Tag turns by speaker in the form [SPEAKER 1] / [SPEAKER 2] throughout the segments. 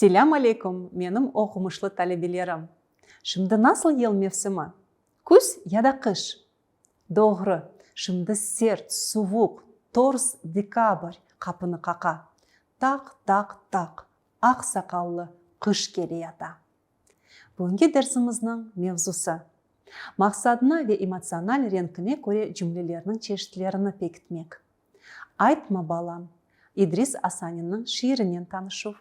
[SPEAKER 1] Selam алейкум, менің оқымышлы talebelerim. Şimdi nasıl yıl mevsimi? Күз яда қыш? Doğru. Şimdi sert, soğuk, торс декабрь қапыны қақа. Тақ, тақ, тақ. Ақ сақаллы қыш келе ята. Бүгінгі дәрсіміздің мевзусы. Мақсадына ве эмоциональ ренкіне көре жүмлелерінің чештілеріні бекітмек. Айтма балам, Идрис Асанинның шиірінен танышу.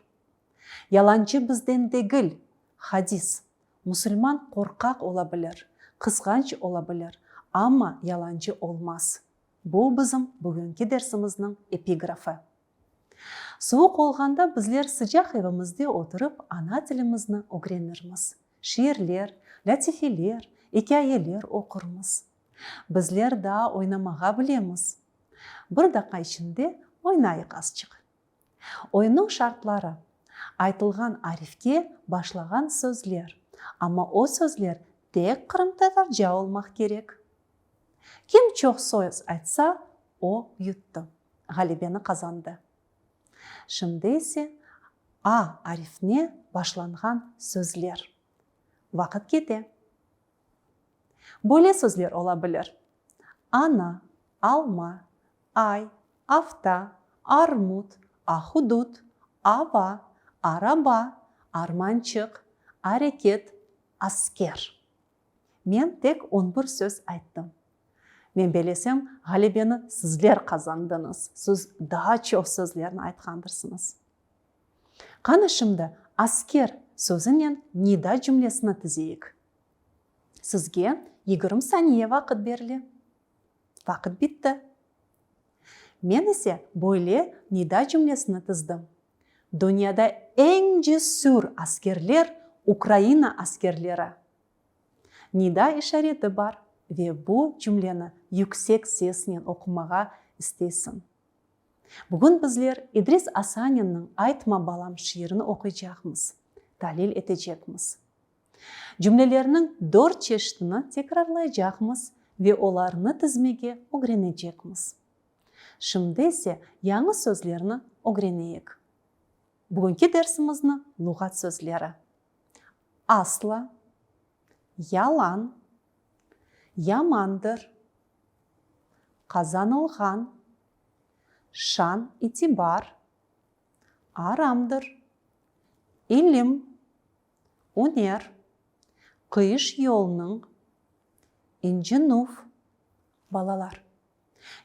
[SPEAKER 1] Яланчы бізден дегіл, хадис. Мұсылман қорқақ ола білір, қызғанч ола білір, ама яланчы олмас. Бұл бізім бүгінгі дәрсіміздің эпиграфы. Суық олғанда біздер сыжақ евімізде отырып ана тілімізді огренірміз. Шиерлер, ләтифелер, екәйелер оқырмыз. Біздер да ойнамаға білеміз. Бір дақай ішінде ойнайық азчық. Ойынның шартлары айтылған арифке башлаған сөзлер. Ama o sözler tek kırımtatarca olmak gerek. Kim çok söz айтса, o yuttu. Galibeni kazandı. Şimdi ise A arifine başlanған sözler. Vakit kete. Böyle sözler olabilir. Ana, alma, ay, hafta, armut, ahudut, ava, araba, armançık, hareket, asker. Мен тек 11 сөз айттым. Мен белесем, ғалебені сізлер қазандыңыз. Сіз çok сөзлерін айтқандырсыңыз. Қанышымды аскер сөзінен нида жүмлесіні тізейік. Сізге 20 сәние вақыт берілі. Вақыт бітті. Мен ise böyle нида жүмлесіні тіздім. Дүнияда ең жесүр аскерлер Украина аскерлері. Нида ишареті бар ве бұл жүмлені yüksek сесінен оқымаға істейсің. Бүгін біздер Идрис Асанинның «Айтма балам» шиырын оқıyacağımыз, талил етecekmiz. Cümlelerinin dört çeşitini tekrarlayacağımız ve оларны тізмеге. Şimdi ise yanı sözlerini öğreneyik. Бүгінгі дәрсіміздің лұғат сөзлері. Асла, ялан, ямандыр, қазанылған, шан итибар, арамдыр, илім, өнер, қиыш yolның, инжинуф, балалар.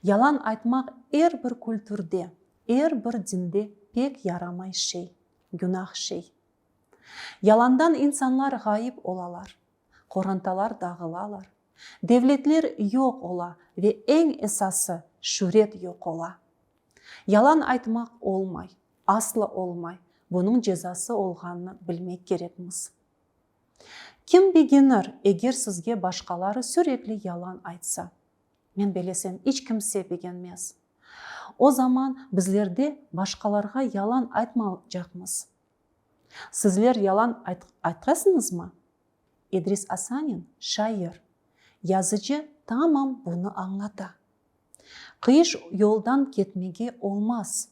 [SPEAKER 1] Ялан айтмақ әр бір культурде, әр бір дінде pek yaramay şey, günah şey. Yalandan insanlar gayip olalar, korantalar dağılalar. Devletler yok ola ve en esası şüret yok ola. Yalan айтмақ olmay, asla olmay. Bunun cezası olғанны bilmek gerekmiz. Kim beginner егер сізге башқалары sürekli yalan айтса? Мен белесем, hiç kimse beginmez. О заман біздерде башқаларға ялан айтмаужақмыз. Сізлер ялан айт, айтқасыңыз ма? Идрис Асанин шайыр. Yazıcı tamam bunu аңлата. Қиыш yoldan кетмеге olmaz.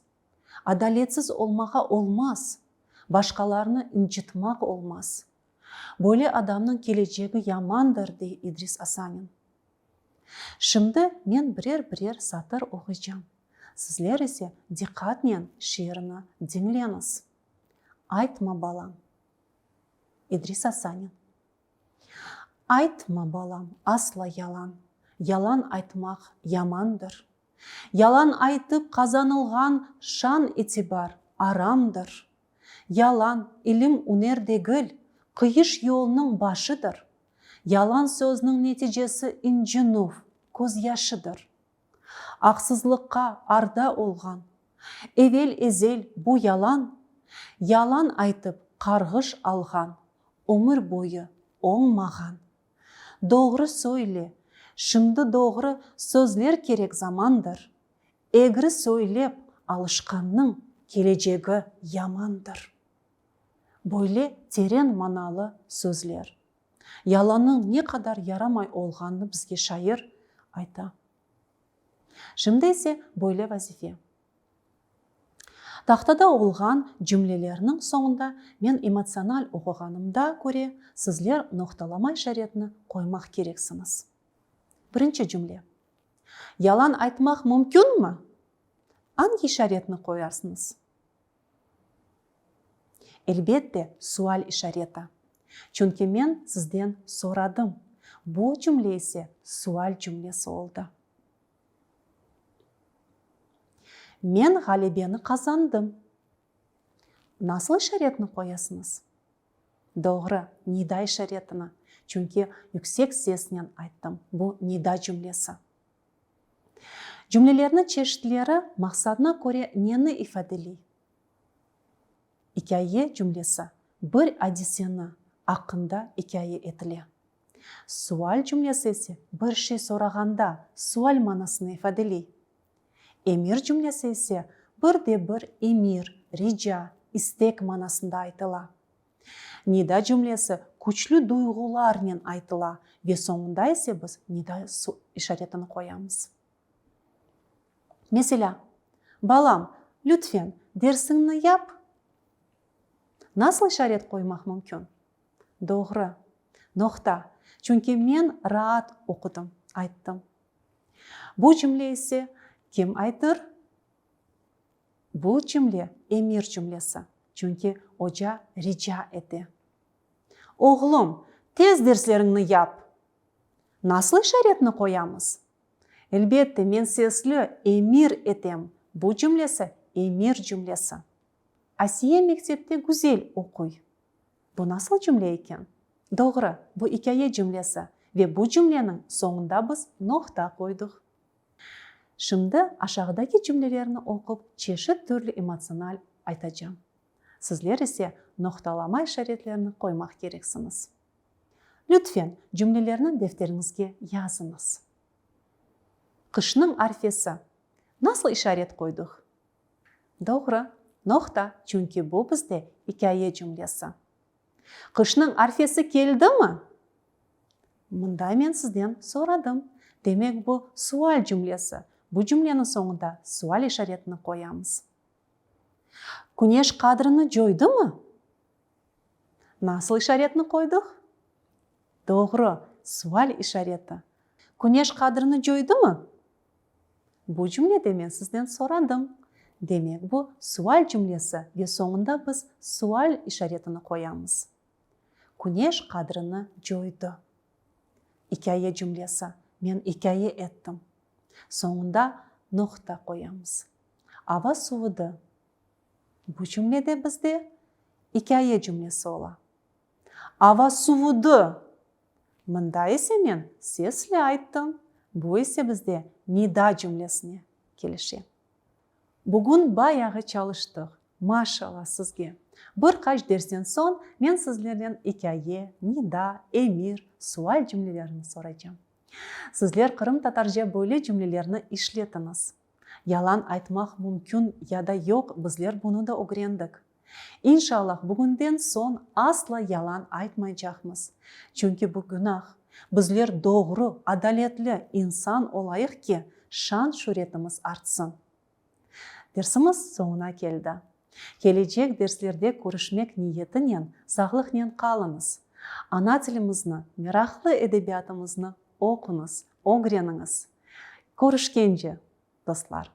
[SPEAKER 1] Adaletsiz olmaға olmaz. Башқаларны incitmak olmaz. Böyle адамның келешегі яманdır dey Идрис Асанин. Şimdi мен бірер-бірер сатыр оқıyacağım. Сізлер есе диққатнен шиырыны dinleyiniz. Айтма балам. Идрис Асанин. Айтма балам, асла ялан. Ялан айтмақ ямандыр. Ялан айтып қазанылған шан итибар арамдыр. Ялан илім өнердегіл қиыш yolының башыдыр. Ялан сөзінің нәтижесі инжинув, көз яшыдыр ақсызлыққа арда олған. Эвел ezел бұ ялан, ялан айтып қарғыш алған, өмір бойы оңмаған. Doğru söyle, шынды doğru сөзлер керек замандыр. Егрі сөйлеп алышқанның кележегі ямандыр. Böyle терең маналы сөзлер. Яланның не қадар ярамай олғанны бізге шайыр айта Şimdi ise böyle vazife. тақтада оқылған жүмлелерінің соңында мен эмоциональ оқығанымда көре сізлер ноқталамай шаретіні қоймақ керексіңіз. Бірінші жүмле ялан айтмақ мүмкін ма? Анги шаретіні қоярсыңыз? Әлбетте суаль ишареті чүнки мен сізден сорадым. Бұл жүмле есе суаль жүмлесі болды мен ғалибені қазандым. Насыл ишаретіні қоясыңыз? Doğru нида ишаретіні чүнки yüksek сесінен айттым бұл нида жүмлесі. Жүмлелерінің чештілері мақсатына көре нені ифаделей икәйе жүмлесі бір әдісені ақында икәйе етіле. Суаль жүмлесі есе бір шей сұрағанда суаль манасын ифаделей эмир жүмлесі есе бірде бір эмир рижа истек манасында айтыла. Нида жүмлесі күчлі дойғылармен айтыла ве соңында есе біз нида ишаретін қоямыз mesela балам lütfen дерсіңні яп? Насыл ишарет қоймақ мүмкін? Doğru ноқта чүнки мен раат оқыдым айттым. Бұл жүмле кім айтыр? Бұл жүмле эмир жүмлесі чүнки ожа рижа еті оғлым тез дерслеріңні яп. Насыл ишаретіні қоямыз. Әлбетте мен сеслі эмир етем. Бұл жүмлесі эмир жүмлесі асия мектепте гүзел оқуй бұл насыл жүмле екен? Doğru бұл икәйе жүмлесі ве бұл жүмленің соңында біз ноқта қойдық. Şimdi aşağıdaki cümlelerini okup çeşit türlü emosyonel айтacağım. Sizler ise noktalama işaretlerini koymak gereksiniz. Lütfen cümlelerini defterіңізге yazınız. Kışның арфесі. Nasıl işaret koyduk? Doğru. Nokta. Çünkü bu bizde hikaye cümlesi. Kışның арфесі келді ме? Мұнда мен сізден сұрадым. Демек бұл суал cümlесі. Бұл жүмленің соңында суал ишаретіні қоямыз. Күнеш қадырыны жойды ма? Насыл ишаретіні қойдық? Doğru, суал ишареті. Күнеш қадырыны жойды ма? Бұл жүмледе мен сізден сорадым. Демек, бұл суал жүмлесі ве соңында біз суал ишаретіні қоямыз. Күнеш қадырыны жойды. Икәйе жүмлесі. Мен икәйе еттім соңында ноқта қоямыз. Аба суыды. Бұл жүмледе бізде? Икәйе жүмлесі ола. Ава суыды. Мында есе мен сесле айттым бұл есе бізде нида жүмлесіне келіше. Бүгін баяғы чалыштық. Машалла сізге. Бір қаш дерстен соң мен сіздерден икәйе нида эмир суал жүмлелерін сұрайжам сізлер қырым татаржа бөле жүмлелеріні ишлетіңіз ялан айтмақ мүмкін яда йоқ бізлер бұны да огрендік иншаллах бүгінден сон асла ялан айтмайжақмыз чүнки бұл күнах бізлер doğru адалетлі инсан олайық ке шан шуретіміз артсын. Дерсіміз соңына келді. Келешек дерслерде көрішмек ниетінен сағлықнен қалыңыз. Ана әдебиятымызны оқыңыз оңғыреніңіз көрішкенше достар.